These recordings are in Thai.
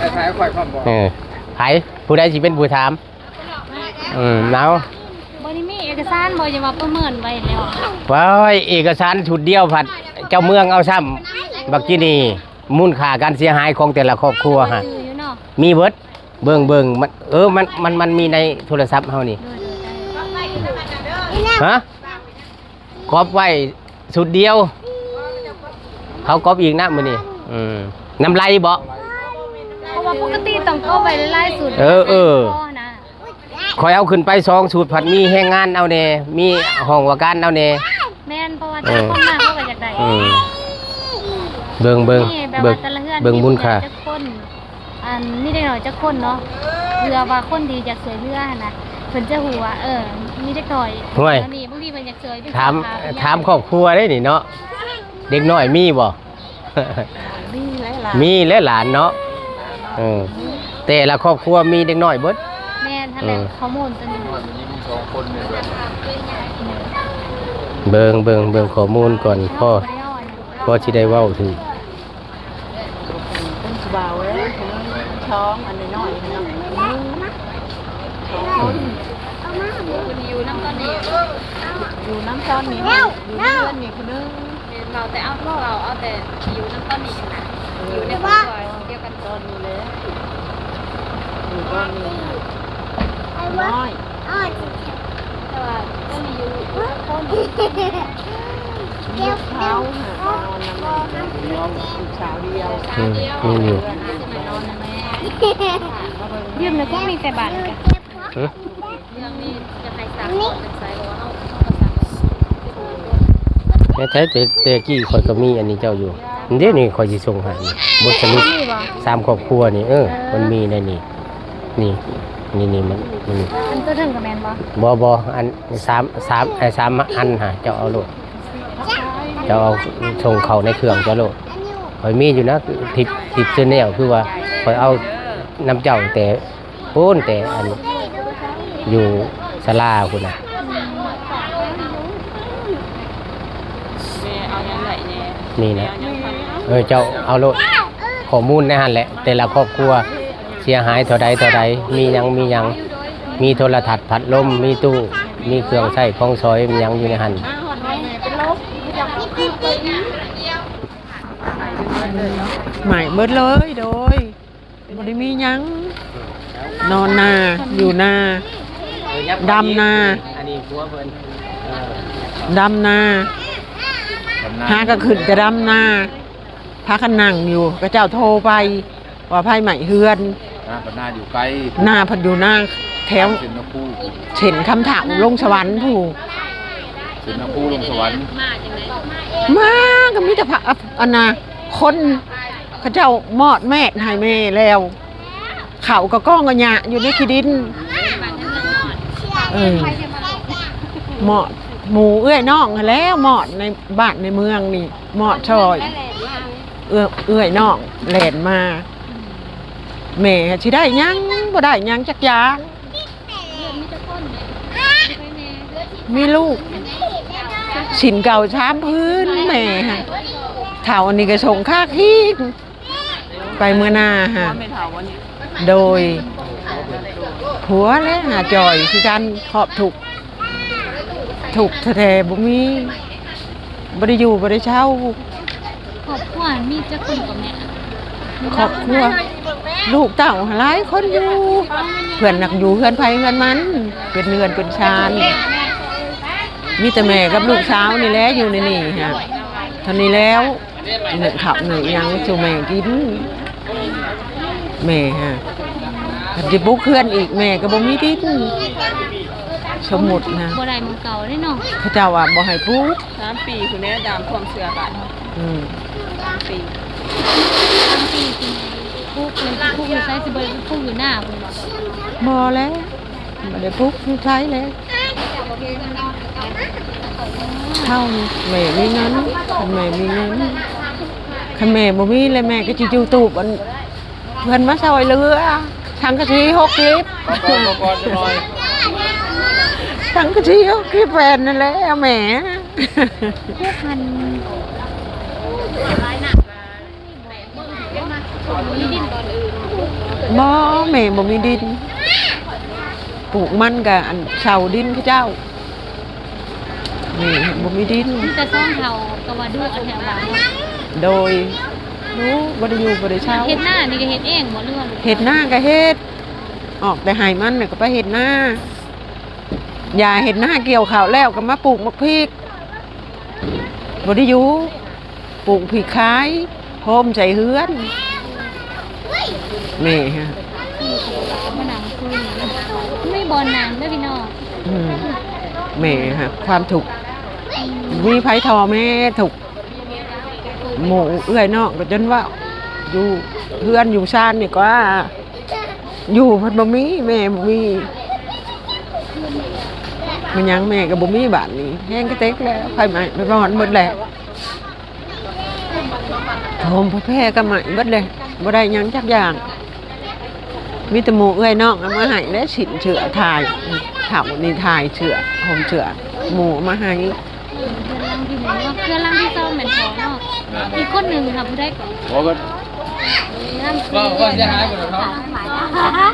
แต่สายข่อยพร้อมบอกเออไผผู้ใดสิเป็นผู้ถามอืมเอาบ่ได้มีเอกสารบ่จะมาประเมินไว้แล้วว้ายเอกสารชุดเดียวผัด เจ้าเมืองเอาซ้ำบักกินี่มูลค่าการเสียหายของแต่ละครอบครัวฮะชื่ออยู่เนาะมีเบิดเบิ่งเบิ่งมันเออมันมันมันมีในโทรศัพท์เฮานี่โดยโดยฮะกอบไว้ชุดเดียว เขากอบอีกนะมื้อนี้อืมน้ำไหลบ่เพ ราะว่าปกติต้องเข้าไปไล่สุดเออเออพ่นะคอยเอาขึ้นไปสองสูตรผัดมีแห้งงานเอาแน่มีห้องว่าการเอาแน่แม่นเพราะว่าแต่ละคนมาเขาก็อยากได้อืมเบิ่งเบิ่งนี่แบบเบิ่งว่าแต่ละเฮือนเบิ่งบุญค่าจักคนอันนี่ได้หน่อยจักคนเนาะเพื่อว่าคนดีอยากสวยเรือหั่นนะเพิ่นจะฮู้ว่าเออมีจักหน่อยห่วย แล้วนี่บางทีเพิ่นอยากสวยเป็นถามสวขวถามครอบครัวได้นี่เนาะเด็กน้อยมีบ่ มีหลายหลายมีและหลานเนาะเออแต่ละครอบครัวมีเด็กน้อยเบิด แม่นท่านแหละเออ ข้อมูลตัวนี้มีมีสองคนเนี่ยแบบเบิ่งเบิ่งเบิ่งข้อมูลก่อนพ่อพ่อสิได้เว้าถึงเป็นสบาวเว้ยช้องอันน้อยๆนะอยู่น้ำตอนนี้อยู่น้ำตอนนี้อยู่เพื่อนนี่คนนึงเราแต่เอาเราเอาแต่อยู่น้ำต้นนี้นะอยู่ในบ้านันตอนนี้เลยอยู่ตอนนี้น้อยแต่ว่าต้นนี้อยู่ต้นมีลูกเท้าหานอนน้ำน้องลูกสาวเดียวอืมมีอยู่นอนนะแม่ยืมเลยก็มีแต่บาทกันหึเรื่องนี้จะให้สามคนเป็นไซโลเอาเอาแม่ใช้แต่แต่กี้ข่อยก็มีอันนี้เจ้าอยู่ เดี๋ยวนี้ข่อยสิส่งให้นี่บทสรุปนี่บ่สามครอบครัวนี่เออ มันมีในนี่นี่นี่นี่มันมันนี่อันตัวถึงกับแมนบ่บอบออันสามสามไอ้สามอันฮะเจ้าเอาโลดเจ้าเอาส่งเขาในเครื่องเจ้าโลดข่อยมีอยู่นะทิปทิปเชนแนลคือว่าข่อยเอาน้ำเจ้าแต่โพ้นแต่อันอยู่สลาคุณน่ะแม่เอายังไงเนี่ยนี่นะเอายังพัน เออเจ้าเอาโลดข้อมูลในหันแหละ แต่ละครอบครัวเสียหายเท่าใดเท่าใดมียังมียังมีโทรทัศน์พัดลมมีตู้มีเครื่องใช้ของซอยมียังอยู่ในหันใหม่เบิดเลยโดยบ่ได้มียัง นอนนาอยู่นาดำนาดำนาหาหาก็ขึ้นกระดำนา พากันนั่งอยู่ก็เจ้าโทรไปว่าไพ่ใหม่เฮือนหน้ากับหน้าอยู่ไกลหน้าพันอยู่หน้าแถวสินนคูเห็นคำถามลงสวรรค์ผู้สินนคูลงสวรรค์มาก็มีแต่พระอันนาคนเขาเจ้ามอดแม่ให้แม่แล้วเขาก็ก้องกระยะอยู่ในขี้ดินเออหมอดหมูเอื้อยน้องหั้นแล้วหมอดในบ้านในเมืองนี่หมอดชอย เอื้อเอื้อยน้องแหลนมาแม่สิได้หยังบ่ได้หยังจักอย่างมีลูกสินเก่าช้ามพื้นแม่ฮะเท่าอันนี้ก็ส่งค่าคีกไปเมื่อหน้าฮะโดยผัวและหาจอยคือการขอบถูกถูกแท้ๆบ่มีบ่ได้อยู่บ่ได้เช่า ครอบครัวมีจักคนกับแม่ครอบครัว ลูกเต่าหลายคนอยู่ เพื่อนหนักอยู่เพื่อนไผเพื่อนมัน เป็นเนือนเป็นชานมีแต่แม่กับลูกสาวนี่แหละอยู่ในนี่ฮะเท่านี้แล้วหนึ่งขับหนึ่งยังชูแม่กินแม่ฮะถ้าจะบุกเพื่อนอีกแม่ก็บ่มีดินสมมุตินะบ่ได้หมือเก่าได้เนาะเขาเจ้าว่าบ่ให้ปลูกสามปีคุณแม่ดามความเสือกันอืม สามปีบางทีจริงพูกเลยพูกอยู่ใช้สิบ่ได้พูกอยู่หน้าพุ่นบ่บ่แล้วบ่ได้ปลูกอยู่ใช้แล้วเท่านี้แม่มีเงินคันแม่มีเงินคันแม่บ่มีเลยแม่ก็สิอยู่ตูบอันเพิ่นมาซอยเรือทางกะทิ6ลิตรก่อนก่อนจะหน่อยทั้งกะทิหก็คือแฟนนั่นแหละแหมพวกพันตอนอื่น บ่แม่บ่มีดินปลูกมันกับอันเสาดินเขาเจ้านี่บ่มีดินมีแต่ซ่องเขาก็ว่าดูเอาแถวบ้านเนาะโดยรู้บ่ได้อยู่บ่ได้เช่าเฮ็ดหน้านี่ก็เฮ็ดเองบ่เรื่องเฮ็ดหน้าก็เฮ็ดออกแต่ใหายมันน่ะก็ไปเฮ็ดหน้าอย่าเฮ็ดหน้าเกี่ยวข้าวแล้วก็มาปลูกมะพริกบ่ได้อยู่ปลูกพริกขายโฮมใจเฮือน แม่ฮะมานั่งคุยไม่บ่นางเด้อพี่น้องอืมแม่ฮะความถูกข์มีไผทอแม่ถูกข์หมู่เอื้อยนอกก็จนว่าอยู่เพื่อนอยู่ชานนี่ก็ว่าอยู่เพันบ่มีแม่บ่มีมันยังแม่ก็บ่มีบาทนี้แห้งกระเต็กแล้วไฟไหม้ไปร้อนหมดแล้วโทมพระแพร่ก็ไหม้หมดเลยบ่ได้หยังจักอย่าง มีแต่หมู่เอื้อยนอกเอามาให้และสินเชื่อถ่ายเฒ่านี่ถ่ายเชื่อผมเชื่อหมู่เอามาให้เพื่อนลังที่หนึ่งเนาะเพื่อนลังที่สองเหมือนของเนาะอีกคนหนึ่งค่ะผู้ได้ก่อนเพราะว่าน้ำว่าว่าจะหายหมดแล้วครับฮะ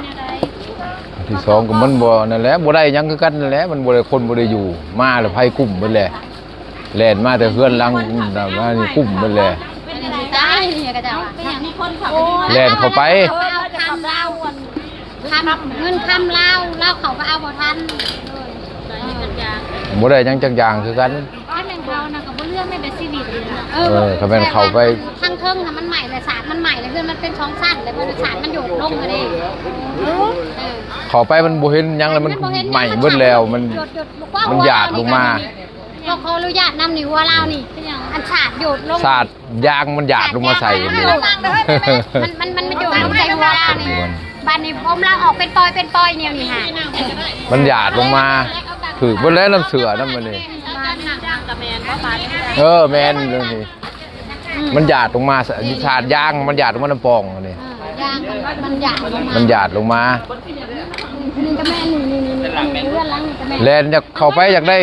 ที่สองก็มันบ่นั่นแหละบ่ได้หยังคือกันนั่นแหละมันบ่ได้คนบ่ได้อยู่ มาแล้วไผกุ้มเบิดแหละแล่นมาแต่เฮือนหลังน่ะมานี่กุ้มเบิดแหละตายเนี่ยก็จะว่าเป็นอย่างนี้คนเขาแล่นเข้าไปเอาคำเล่า คำเงินคำเล่าเล่าเขาก็เอาบ่ทันเลยนี่กันยางบ่ได้หยังจักอย่างคือกัน ถ้าเป็นเขานะก็บ่เรื่องไม่เป็นชีวิตเลยนะเออถ้าเป็นเขาไปทางเทิงทำมันใหม่เลยสารมันใหม่เลยคือมันเป็นช่องสั้นเลยมันสารมันโยกลงมาดิเออเข้าไปมันบ่เห็นหยังแล้วมันใหม่เบิดแล้วมัน หยดหยดบอกว่ามันหยาดลงมา เราขออนุญาตนำนี่หัวเรานี่เป็นอย่างอันสาดหยดลงสาดยางมันหยาดลงมาใส่นี่มันมันมันมันหยดลงใส่หัวเรานี่ บ้านนี้พรมเราออกเป็นปอยเป็นปอยเนี่ยนี่ฮะมันหยาดลงมา ถือบ่แล้วน้ำเสือน้ำมันนี่บ้านห่างกระแมนว่าบาดเออแม่นเรื่องนี้มันหยาดลงมาสสาดยางมันหยาดลงมาน้ำปองอันนี่ยางมันมันหยาดลงมามันหยาดลงมานี่ก็แม่นี่นี่นี่นี่เพื่อนล้างนี่ก็แม่แลนอยากเข้าไปอยากได้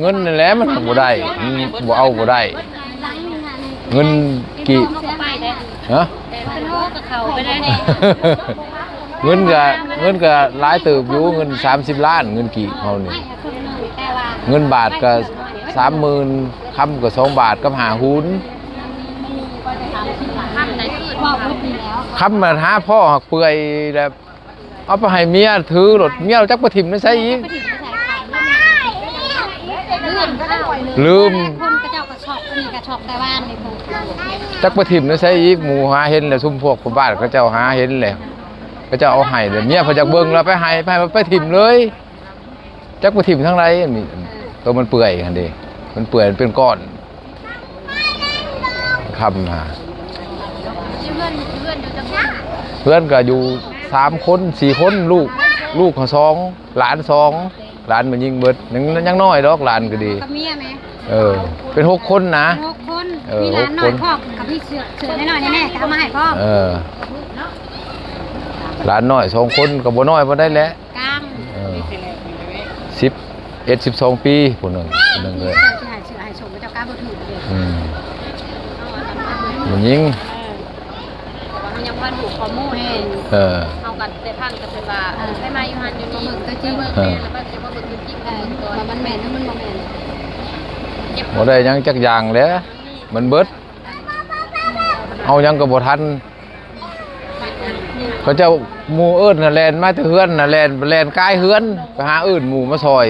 เงินนั่นแหละมันบ่ได้มันบ่เอาบ่ได้ล้างนี่ฮะนี่ เงินกี่เสียไปได้ฮะเป็นโรคกับเขาไปได้เงินก็เงินก็หลายเติบอยู่เงิน 30 ล้าน เงินกี่เฮานี่แต่ว่าเงินบาทก็30,000คำก็2บาทกับ5หุ้นทำไหนคือบอกพูดดีแล้วคำมันหาพ่อหักเปื่อยแล้วเอาไปให้เมียถือรถเมียจักบ่ทิ่มนั่นใช่อีกไปถึงไปใส่ขันเลื่อนข้าวลืม ชอกแต่บ้านนี่ผมจักบ่ทิ่มนั่นใช่อีกหมู่หาเห็นแล้วซุ่มพวกผู้บ้านเขาเจ้าหาเห็นแล้วเขาเจ้าเอาให้แล้วเมียเขาจักเบิ่งแล้วไปให้ไปให้ไปทิ่มเลยจักบ่ทิ่มทั้งไรอันนี้ตัวมันเปื่อยหั่นเด้มันเปื่อยมันเป็นก้อนคำหาเพื่อนเพื่อนอยู่จังหวัดเพื่อนก็อยู่สามคนสี่คนลูกลูกเขาสองหลานสองหลานมันยิงเบิดยังยังน้อยดอกหลานก็ดีกับเมียไหม เออ เป็นหกคนนะ หกคนเออมีหลานน้หอกยคน พ่อกับพี่เสือเสือน้อยๆแน่ๆก็เอามาให้พ่อเออหลานน้อยสองคนกับบ่น้อยบ่ได้แล้ว กลางเออสิบเอ็ดสิบสองปีผู้หนึ่งผู้หนึ่งเลยเจ้าที่หายเสือหายสมเจ้ากล้าบ่ถือเลยอืมมันยิงมันยังพันถูกคอมูให้เออเอากันแต่พังกันเป็นว่าให้มาอยู่หันอยู่นี่ก็จริงเบิ่งแม่แล้วก็จะมาเบิ่งจริงๆเออก่อนว่ามันแม่นหรือมันบ่แม่น บ่ได้ยังจักอย่างแล้วมันเบิด เอายังก็บ่ทันเขาเจ้าหมู่เอิ้นน่ะแลนมาแต่เฮือนน่ะแลนแลนกายเฮือนไปหาอื่นหมู่มาซอย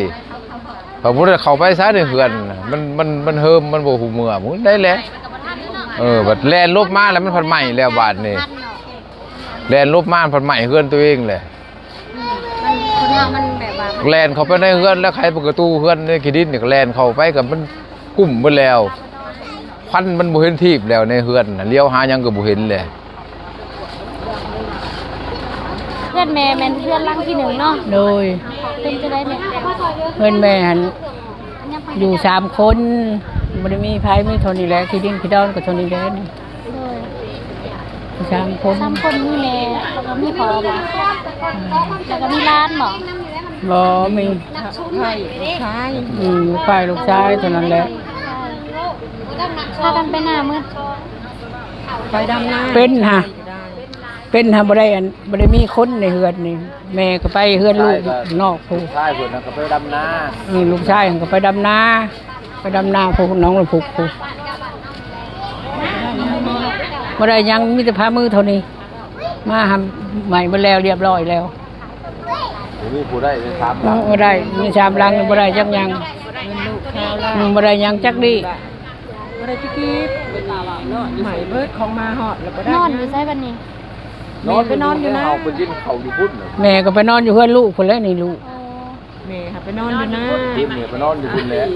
พอบ่ได้เข้าไปซะในเฮือนมันมันมันเฮิมมันบ่หูเมื่อหมูได้แหล้วเออบัดแลนลบมาแล้วมันพันใหม่แล้วบาดนี้ทันเนาะแลนลบมาพันใหม่เฮือนตัวเองแหละมันคนเรามันแลนเขาไปในเฮือนแล้วใครเปิดประตูเฮือนในขีดินนี่ก็แลนเขาไปกับมัน กุ้มเบิดแล้วควันมันบ่เห็นทีบแล้วในเฮือนน่ะเลี้ยวหาหยังก็บ่เห็นเลยเพื่อนแม่แม่นเพื่อนรังที่หนึ่งเนาะโดยเป็นจะได้แม่เพื่อนแม่หันอยู่สามคนบริมีไพ่มีโทนี่แหล้วที่ดินที่ดอนกับโทนี่แหล้วนี่สามคนสามคนมีแม่แล้วก็มีพ่อบ่แล้วก็มีร้านบ่บ่มีใช่ใช่อืมฝ่ายลูกชายเท่านั้นแหละ พากันไปหน้ามืดไปดำนาเป็นฮะเป็นทำบ่ได้อันบ่ได้มีคนในเฮือนนี่แม่ก็ไปเฮือนลูกนอกผู้ใช่เพิ่นน่ะก็ไปดำนาเออลูกชายก็ไปดำนาไปดำนาผู้น้องละผูกผู้บ่ได้หยังมีแต่พามือเท่านี้ มาทำใหม่มาแล้วเรียบร้อยแล้วเดี๋ยวมีผู้ได้ได้ถามบ่ได้มีชามลังบ่ได้จักหยังอืมบ่ได้หยังจักดี บ่ได้จิกีบใหม่เบิดของมาฮอดแล้วบ่ได้นอนอยู่ไสบัดนี้แม่ไปนอนอยู่นะเฮาไปยินเขาอยู่พุ่นน่ะแม่ก็ไปนอนอยู่เฮือนลูกพุ่นแล้วนี่ลูกโอ้แม่ค่ะไปนอนอยู่นะทีมเนี่ยไปนอนอยู่พุ่นแหล้ว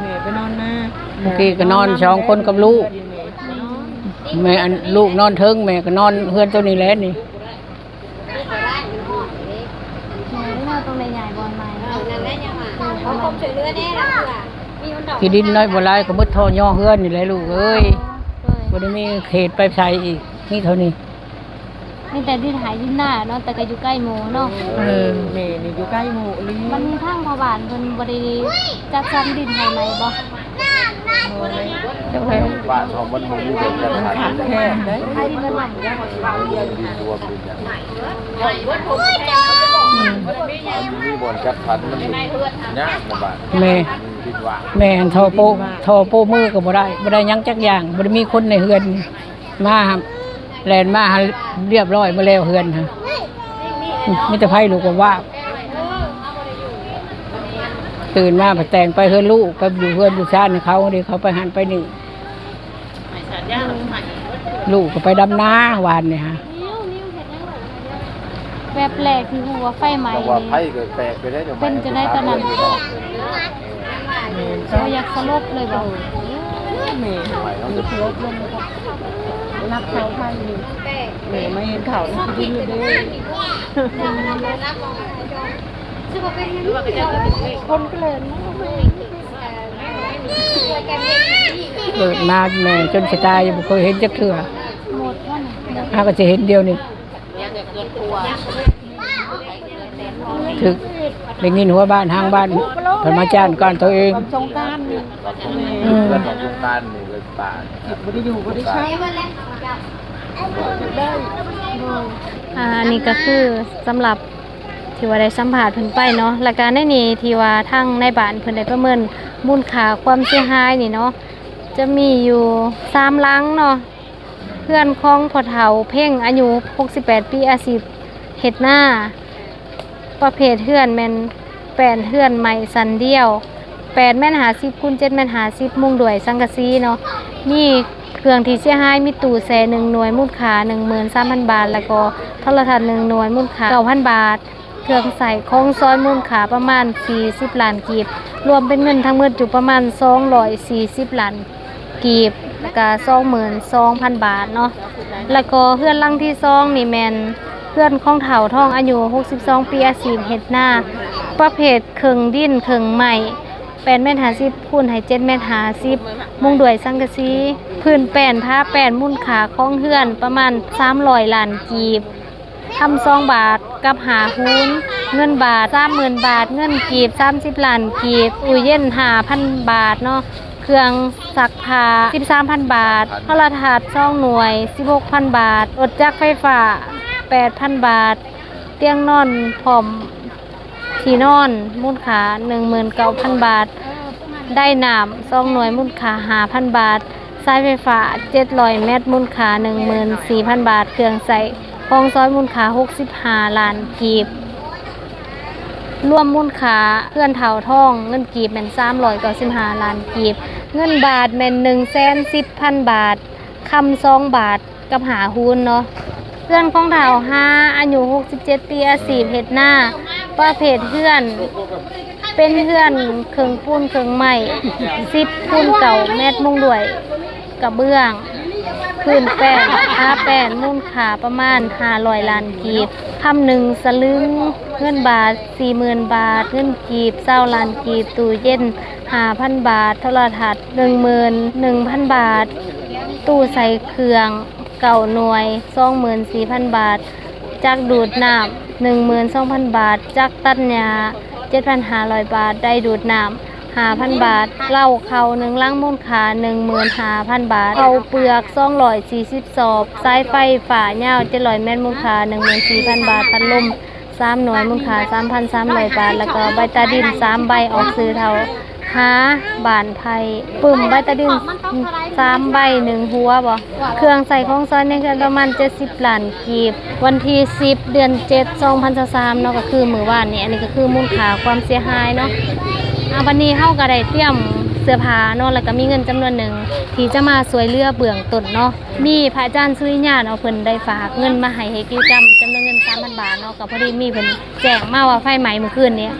แม่ไปนอนนะเมื่อกี้ก็นอนสองคนกับลูกแม่อันลูกนอนเทิงแม่ก็นอนเฮือนตัวนี้แหล้วนี่แม่ได้มาตรงในใหญ่บอลใหม่เขาคงช่วยเหลือแน่ล่ะมีคนดอก ที่ดินน้อยบ่หลายก็มืดท่อย่อเฮือนนี่แหละลูกเอ้ยเลยบ่ได้มีเขตไปใช้อีกนี่เท่านี้มีแต่ที่ถ่ายยิ้มหน้าเนาะแต่ก็อยู่ใกล้หมู่เนาะเออแม่นี่อยู่ใกล้หมู่ลีมันมีทางพอบานเพิ่นบ่ได้จัดสรรดินให้ไหมบ่เจ้าแล้วบ้านเฮามันบ่มีเด็กกันขาขาดดแค่ได้ให้ดินมันใหม่เด้อดีตัวเป็นอย่างมันมีบ่อนจัดพันมันอยู่ยากนะบ้านแม่ มันผิดหวังแม่หันทอโปทอโปมือก็บ่ได้บ่ได้หยังจักอย่างบ่ได้มีคนในเฮือนมาแลนมาหาเรียบร้อยมาแล้วเฮือนฮะมีแต่ไผลูกก็ว่า ตื่นมาไปแต่งไปเฮือนลูกไปอยู่เฮือนอยู่ชาติเขาเดี๋ยวเขาไปหันไปนี่ลูกก็ไปดำนาหวานเนี่ยฮะแบบแรกที่ฮู้ว่าไฟไหม้แต่ว่าไผนี่ก็แตกไปได้เดี๋ยวเป็นจะได้ตอนนั้น บ่อยากสลบเลยบ่แม่ใหม่เขาจะลบลงรับเขาไทยนี่แม่ไม่เห็นเขานี่ดิ้นอยู่เด้คนก็เลยเกิดมาแม่จนสิตายยังบ่เคยเห็นจักเทื่อหมดว่าน่ะอาก็จะเห็นเดียวนี่ถึกได้ยินหัวบ้านห้างบ้าน เพิ่นมาจ้างก่อนตัวเองสงการนี่อืมเรื่องของวงการนี่เลยป่าบ่ได้อยู่บ่ได้ใช้อ่านี่ก็คือสำหรับที่ว่าได้สัมผัสเพิ่นไปเนาะและการในนี้ที่ว่าทางในบ้านเพิ่นได้ประเมินมูลค่าความเสียหายนี่เนาะจะมีอยู่สามหลังเนาะเพื่อนของพ่อเฒ่าเพ่งอายุ 68 ปีอาชีพเฮ็ดหน้า ประเภทเฮือนแม่น แปดเฮือนใหม่สันเดียวแปดแม่นหาสิบคูณเจ็ดแม่นหาสิบมุงด้วยสังกะสีเนาะนี่เครื่องที่เสียหายมีตู้แซ่หนึ่งหน่วยมูลค่าหนึ่งหมื่นสามพันบาท แล้วก็โทรทัศน์หนึ่งหน่วยมูลค่าเก้าพันบาท เครื่องใส่ของซอยมูลค่าประมาณสี่สิบล้านกีบ รวมเป็นเงินทั้งหมดอยู่ประมาณสองร้อยสี่สิบล้านกีบแล้วก็สองหมื่นสองพันบาทเนาะแล้วก็เพื่อนลังที่สองนี่แมน พื่อนของเถาท่องอายุ 62 ปีอาชีพเฮ็ดหน้า ประเภทเคิงดิ้นเคิงใหม่แปดเมตรหาสิบคูณให้เจ็ดเมตรหาสิบมุงด้วยสังกะสีพื้นแป้นผ้าแป้นมูลขาของเฮือนประมาณ300ล้านกีบทำซองบาทกับหาฮูนเงินบาท30,000บาท เงินกีบ30ล้านกีบอุ้ยเย็น5,000บาทเนาะเครื่องซักผ้า13,000 บาทโทรทัศน์2หน่วย 16,000 บาทรถจักรไฟฟ้า 8,000 บาท เตียงนอนพร้อมที่นอนมูลค่า19,000 บาท ได้น้ำซองหน่วยมูลค่า5,000 บาทสายไฟฟ้า700เมตรมูลค่า14,000 บาท เครื่องใส่ของซ้อยมูลค่า65ล้านกีบรวมมูลค่าเพื่อนเถาทอง เงินกีบเป็น395ล้านกีบ เงินบาทเป็น1 1 0 0 0บาทคำซองบาทกับหาหุ้นเนาะ เพื่อนของเถาห้าอายุ67 ปีอาชีพเฮ็ดหน้าประเภทเพื่อน เป็นเพื่อนเคิงปูนเคิงใหม่ซิปปูนเก่าแมดมุงด้วยกระเบื้องพื้นแป้นผ้าแป้นมูลค่าประมาณ500ล้านกีบคำหนึ่งสลึงเงินบาท40,000บาท เงินกีบเศร้าล้านกีบตู้เย็น5,000บาทโทรทัศน์11,000บาท ตู้ใส่เครื่อง เก่าหน่วย24,000บาทจักดูดน้ำ12,000บาทจักตัดหญ้า7,500บาท ได้ดูดน้ำห้าพันบาทเหล้าเขาหนึ่งลังมูลค่าหนึ่งหมื่นห้าพันบาทเขาเปลือกสองร้อยสี่สิบสอบสายไฟฝาเงาเจ็ดร้อยเมตรมูลค่าหนึ่งหมื่นสี่พันบาทพัดลมสามหน่วยมูลค่าสามพันสามร้อยบาท แล้วก็ใบตาดินสามใบออกซื้อเท่า หาบานไทยปุ่มใบตาดินสามใบหนึ่งหัวบ่เครื่องใส่ของซอยในเครื่องประมาณเจ็ดสิบล้านกีบ วันที่สิบเดือนเจ็ดสองพันสามเนาะก็คือมือว่านนี่อันนี้ก็คือมูลค่าความเสียหายเนาะอาวันนี้เฮาก็ได้เตรียมเสื้อผ้าเนาะแล้วก็มีเงินจำนวนหนึ่งที่จะมาสวยเรือเบื้องต้นเนาะมีพระอาจารย์สุริยาเนาะเพิ่นได้ฝากเงินมาให้ให้กิจกรรมจำนวนเงิน3,000บาทเนาะก็พอดีมีเพิ่นแจ้งมาว่าไฟไหม้เมื่อคืนนี้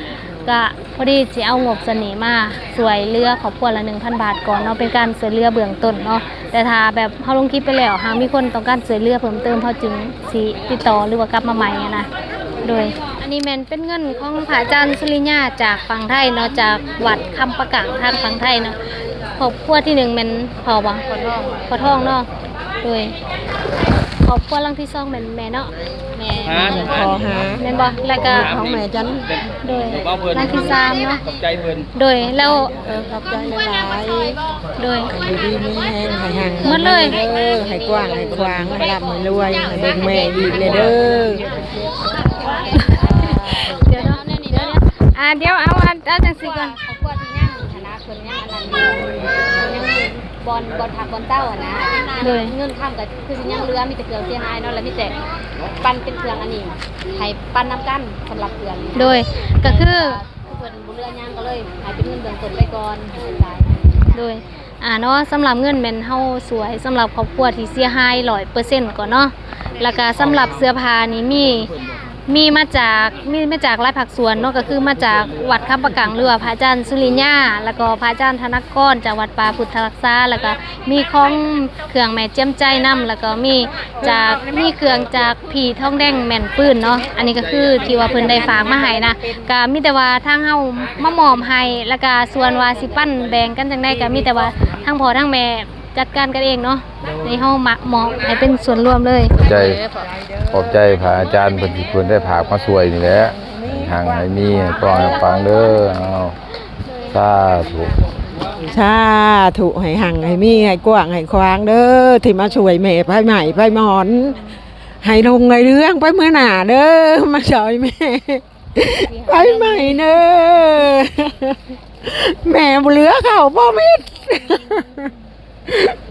ก็พอดีสิเอางบเสน่มาสวยเรือครอบครัวละ1,000บาทก่อนเนาะเป็นการสวยเรือเบื้องต้นเนาะแต่ถ้าแบบเฮาลงคลิปไปแล้วหากมีคนต้องการสวยเรือเพิ่มเติมเฮาจึงสิติดต่อหรือว่ากลับมาใหม่นะโดยอันนี้แมนเป็นเงินของพระอาจารย์สุริยาจากฝั่งไทยเนาะจากวัดคำประกังทางฝั่งไทยเนาะครอบครัวที่หนึ่งแมนพอบ่พอทองพอทองเนาะโดย ครอบครัวหลังที่สองแมนแม่เนาะแม่พอหาแม่นบ่แล้วก็ของแม่จันโดยหลังที่สามเนาะใจเพิ่นโดยแล้วเออขอบใจหลายโดย ๆอยู่ดีมีแห้งให้ห่างหมดเลยเด้อให้กว้างให้กว้างให้รับให้รวยให้เบิ่งแม่อีกเลยเด้อเดี๋ยวเนาะเดี๋ยวเดี๋ยวอ่าเดี๋ยวเอาเอาเอาจังซี่ก่อน ครอบครัวที่ย่างคณะคนย่างอันนั้นอยู่ บอลบอลทับบอลเต้าอะนะโดยเงินข้ามกับคือสิย่างเรือมีแต่เครื่องเสียหายเนาะแล้วมีแต่ปั้นเป็นเครื่องอันนี้ให้ปั้นน้ำกันสำหรับเครื่องโดยก็คือเพิ่นบ่เรือย่างก็เลยให้เป็นเงินเบื้องต้นไปก่อนหลายโดยอ่าเนาะสำหรับเงินแม่นเฮาสวยสำหรับครอบครัวที่เสียหาย100%ก่อนเนาะแล้วก็สำหรับเสื้อผ้านี่มี มีมาจากมีมาจากหลายภาคส่วนเนาะก็คือมาจากวัดคำประกังหรือพระอาจารย์สุริยาแล้วก็พระอาจารย์ธนกรจากวัดป่าพุทธรักษาแล้วก็มีของเครื่องแม่เจียมใจนํแล้วก็มีจากมีเครื่องจากผีทองแดงแม่นปืนเนาะอันนี้ก็คือที่ว่าเพิ่นได้ฝากมาให้นะก็มีแต่ว่าทางเฮามามอบให้แล้วก็ส่วนว่าสิปั้นแบ่งกันจังไดก็มีแต่ว่าทั้งพ่อทั้งแม่ จัดการกันเองเนาะในเฮามักเหมาะให้เป็นส่วนรวมเลยขอบใจขอบใจพระอาจารย์เพิ่นที่เพิ่นได้ผากมาสวยนี่แหละทางให้มีให้กรองให้ฟังเด้อเอาสาธุสาธุให้ห่างให้มีให้กว้างให้ควางเด้อที่มาช่วยแม่ไปใหม่ไปหมอนให้ลงในเรื่องไปเมื่อหน้าเด้อมาช่วยแม่ไปใหม่เด้อแม่บ่เหลือเขาพ่อมิด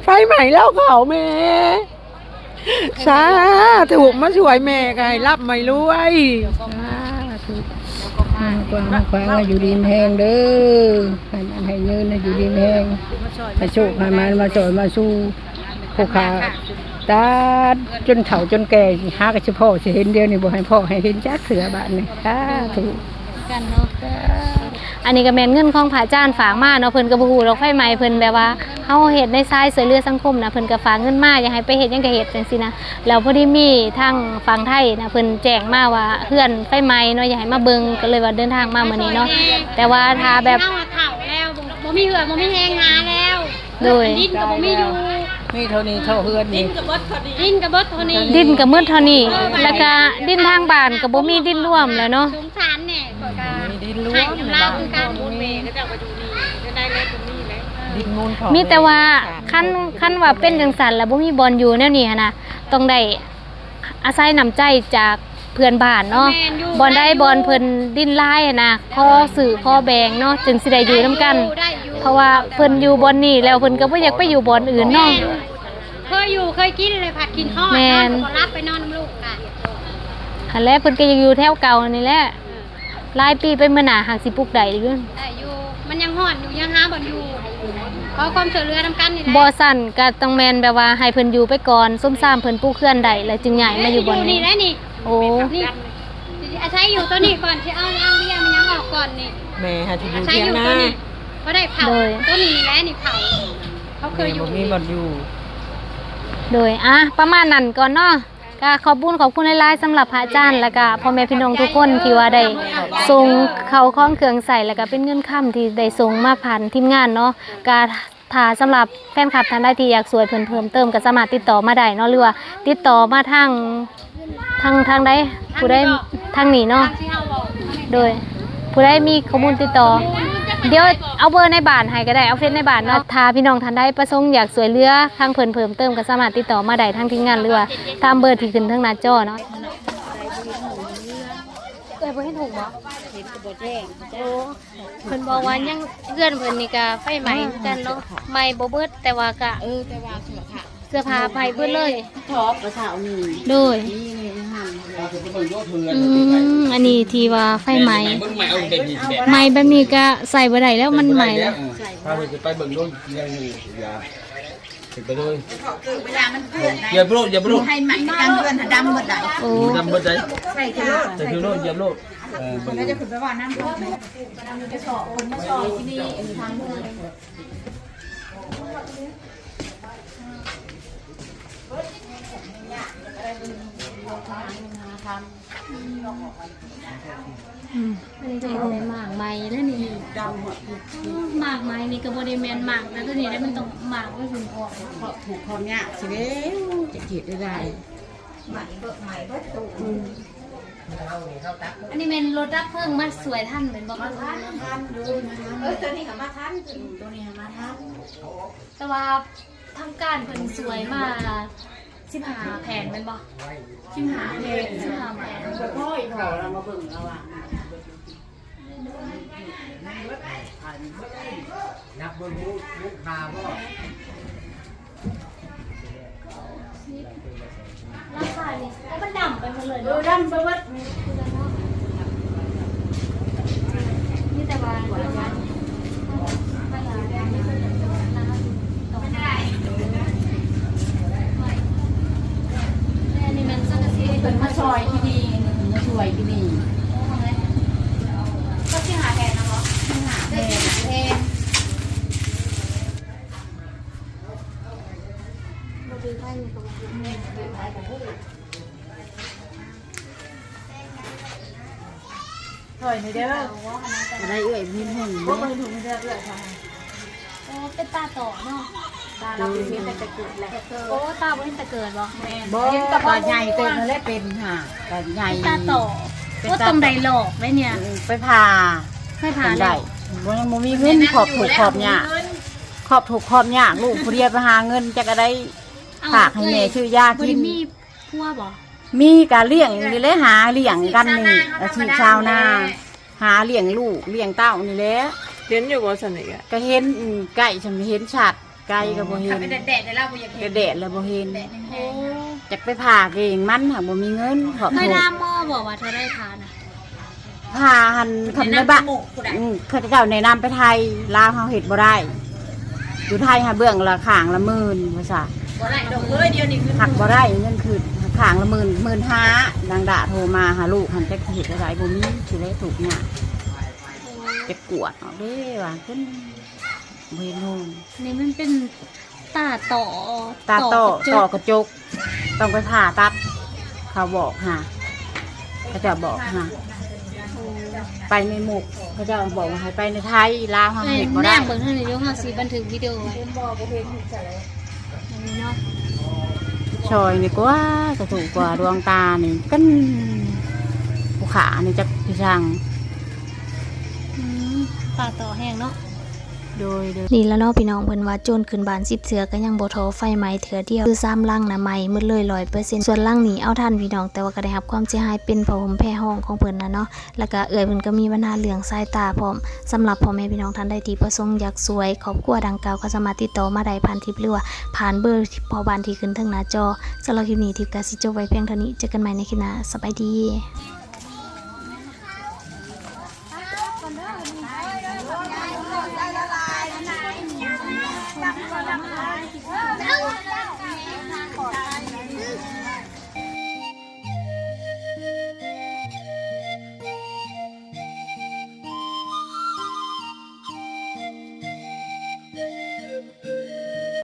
ไปใหม่แล้วเขาแม่สาธุมาช่วยแม่ก็ให้รับไม่รวยสาธุอ่ากวางกวางว่าอยู่ดีมแหงเด้อให้มันให้ยืนอยู่ดีมแหงให้โชคให้มันมาสอยมาสู้ผู้ขาตาจนเฒ่าจนแก่หากับเฉพาะสิเห็นเดียวนี่บ่ให้พ่อให้เห็นจักเสือบาดนี่สาธุกันเนาะ อันนี้ก็แม่นเงินของพระอาจารย์ฝากมาเนาะเพิ่นก็บ่ฮู้ดอกไฟไหม้เพิ่นแบบว่าเฮาเฮ็ดในทรายสวยเรือสังคมนะเพิ่นก็ฝากเงินมาอยากให้ไปเฮ็ดหยังก็เฮ็ดจังซี่นะแล้วพอดีมีทางฝั่งไทยนะเพิ่นแจ้งมาว่าเฮือนไฟไหม้เนาะอยากให้มาเบิ่งก็เลยว่าเดินทางมามื้อนี้เนาะแต่ว่าถ้าแบบเฮาเฒ่าแล้วบ่มีเหือบ่มีแฮงหาแล้วโดยดินก็บ่มีอยู่มีเท่านี้เท่าเฮือนนี่ดินก็เบิดเท่านี้ดินก็มืดเท่านี้แล้วก็ดินทางบ้านก็บ่มีดินร่วมแล้วเนาะสงสารแน่ก็ก็มีดิน ล้วให้งน้ำลาวคือการมูลเมก็จะดินมูลของมีแต่ว่าคันคันว่าเป็นจังซั่นแล้วบ่มีบอลอยู่แนวนี้หันนะต้องได้อาศัยน้ำใจจากเพื่อนบ้านเนาะบอลได้บอลเพิ่นดินลายหั้นนะขอสื่อขอแบ่งเนาะจึงสิได้อยู่นํกัน ได้อยู่เพราะว่าเพิ่นอยู่บอลนี้แล้วเพิ่นก็บ่อยากไปอยู่บอลอื่นเนาะเคยอยู่เคยกินเลยผัดกินทอดแม่น นอนก็รับไปนอนน้ำลูกกันคันแรกเพิ่นก็ยังอยู่แถวเก่านี่แหละ หลายปีไปเมื่อหน้าหากสิปลูกได้อยู่แต่อยู่มันยังห่อนอยู่ยังหาบ่อนอยู่ขอความช่วยเหลือทำกันนี่แหละบ่สั่นก็ต้องแม่นแบบว่าให้เพิ่นอยู่ไปก่อนส้มซ่ามเพิ่นปลูกเคลื่อนได้แล้วจึงย้ายมาอยู่บอลนี่นี้แหละนี่โอ้นี่อาศัยอยู่ตัวนี้ก่อนที่เอาเอาเรียมันยังออกก่อนนี่แม่หาที่ออายู่ศัยเที่ยองยู่นาตัวนี้เขาได้เผาตัวนี้นี่แหละนี่เผาเขาเคยอยู่แม่บ่มีบ่อนอยู่โดยอะประมาณนั้นก่อนเนาะ ก็ขอบคุญขอบคุณหลายๆสำหรับพระอาจารย์แล้วก็พ่อแม่พี่น้องทุกคนที่ว่าได้ส่งเขาข้องเครื่องใส่แล้วก็เป็นเงินค่ำที่ได้ส่งมาผ่านทีมงานเนาะก็ถ้าสำหรับแฟนคลับท่านใดที่อยากสวยเพิ่มเพิ่มเติมก็สามารถติดต่อมาได้เนาะหรือว่าติดต่อมาทางทางทางใดผู้ใดทางนี้เนาะโดยผู้ใดมีข้อมูลติดต่อ เดี๋ยวเอาเบอร์ในบ้านให้ก็ได้เอาเฟซในบ้านเนาะถ้าพี่น้องท่านใดประสงค์อยากสวยเรือทางเพิ่นเพิ่มเติมก็สามารถติดต่อมาได้ทางทีมงานหรือว่าตามเบอร์ที่ขึ้นทางหน้าจอเนาะเอ้ยบ่เห็นถูกบ่เห็นก็บ่แจ้งโอ้เพิ่นบอกว่ายังเพื่อนเพิ่นนี่ก็ไฟไหม้คือกันเนาะไหม้บ่เบิดแต่ว่าก็เออแต่ว่า เสื้อผ้าเสื้อผ้าไหม้เบิดเลยทอปกระเช้านี่โดย นี่นี่หันอืมอันนี้ที่ว่าไฟไหม้ไหม้แบบนี้ก็ใส่บ่ได้แล้วมันไหม้แล้ว พาไปไปเบิ่งด้วยยังอยู่อย่าถึงไปด้วยอย่าโปรดอย่าโปรดให้ใหม่ในการเพื่อนดำหมดได้โอ้ทำเบิดใจใส่คือใส่คือโลดอย่าโลดเออคนก็จะขึ้นไปว่าน้ำก็ไม่จะสอบคนมาสอบที่นี่ทางเมือง อืมอันนี้ก็บ่ได้หมากไหม้แล้วนี่ดำหมากไหม้นี่ก็บ่ได้แม่นหมากแล้วตัวนี้ได้มันต้องหมากไว้ถึงพอถูกความยากสิเด้จะเกลียดได้ได้อันนี้แม่นรถดับเพลิงมาสวยท่านเหมือนบ่มาท่านทันดูมาทันเออตัวนี้ก็มาทันตัวนี้มาทันแต่ว่าทางการเพิ่นสวยมา 15แผ่นแม่นบ่ชิมหาเลย15แผ่นพ่อยพอเรามาเบิ่งเราอะนับเบิ่งลูกลูกคาบ่ราคานี่แล้วมันดำไปหมดเลยดูเนาะดำไปวัดนี่แต่ว่าเดี๋ยวนะไปหาแดงนี่เพิ่นจะเป็นน้ำตรงไหนแม่นี่แม่น สังกะสีเปิดมาซอยที่นี่มาช่วยที่นี่ก็ที่หาแทนนะเหรอแม่แม่บ่ดูไพ่มีตรงนี้ซอยนี่เด้ออะไรเอ่ยมีหุ่นบ่เคยถูกเด้อเอ่ยค่ะโอ้เป็นตาต่อเนาะ ตาเราเป็นแต่จะเกิดแหละโอ้ตาบ่เห็นแต่เกิดบ่บ่ก็ใหญ่เต็มแล้วเป็นค่ะก็ใหญ่ตาต่อโอ้ตรงใดหลอกไว้เนี่ยไปผ่าให้ผ่าได้เลยบ่ยังบ่มีเงินขอบถูกขอบยากขอบถูกขอบยากลูกผู้เดียวไปหาเงินจะก็ได้ฝากให้แม่ชื่อยาบ่กิได้นมีพัวบ่มีการเลี้ยงนี่แหละหาเลี้ยงกันนี่อาชีพชาวนาหาเลี้ยงลูกเลี้ยงเต้านี่แหละเรียนอยู่กับสนิทอะก็เห็นอืมไก่ฉันเห็นชัด ไก่ก็บ่เห็นแดดได้แล้วบ่อยากกเห็ระนเดะแล้วบ่เห็นโอ้จักไปผ่าเองมันหาบ่มีเงินขอบเคยถูกถามหมอบอกว่าเธอได้ทานอะผ่าหันทำในบ้านอืมเขาเจ้าแนะนำไปไทยลาวเฮาเฮ็ดบ่ได้ อยู่ไทยหาเบื้องละข้างละหมื่นว่าซะบ่ได้ดอกเลยเดียวนี้คือหักบ่ได้เงินคือข้างละหมื่นหมื่นห้านางดาโทรมาหาลูกหันจักเฮ็ดได้บ่มีสิได้ถูกเนี่ยจะกวดเอาเด้ว่าขึ้นบ่ เห็นโงนี่มันเป็นตาต่อตาต่อกระจต่อกกระจก ต้องไปผ่าตัด เขาบอกฮะเขาจะบอกฮะไปในหมุกเขาจะบอกว่าให้ไปในไทยลาวเฮาเอ้ยเห็นบ่แนได้มเบิ่งเท่านี้เดี๋ยวเฮาสิบันทึกวิดีโอไว้อันนี้เนาะชอยนี่กว่าจะถูกกว่าดวงตานี่กันผู้ขานี่จะพี่ช่างอืมตาต่อแห้งเนาะ โดยดยนี่แล้วเนาะพี่น้องเพิ่นว่าโจรขึ้นบาน10เถือก็ยังบ่ทอไฟไหม้เถือเดียวคือ3ลังนะไหม้หมดเลย100%ส่วนลังนี้เอาทันพี่น้องแต่ว่าก็ได้รับความเสียหายเป็นผ้าห่มแพร่ห้องของเพิ่นนะเนาะแล้วก็เอื้อยเพิ่นก็มีปัญหาเรื่องสายตาพร้อมสำหรับพ่อแม่พี่น้องท่านใดที่ประสงค์อยากสวยครอบครัวดังกล่าวก็สามารถติดต่อมาได้ผ่านทิปหรือว่าผ่านเบอร์พอบ้านที่ขึ้นทางหน้าจอสำหรับคลิปนี้ทิปก็สิจบไว้เพียงเท่านี้เจอกันใหม่ในคลิปหน้าสบายดี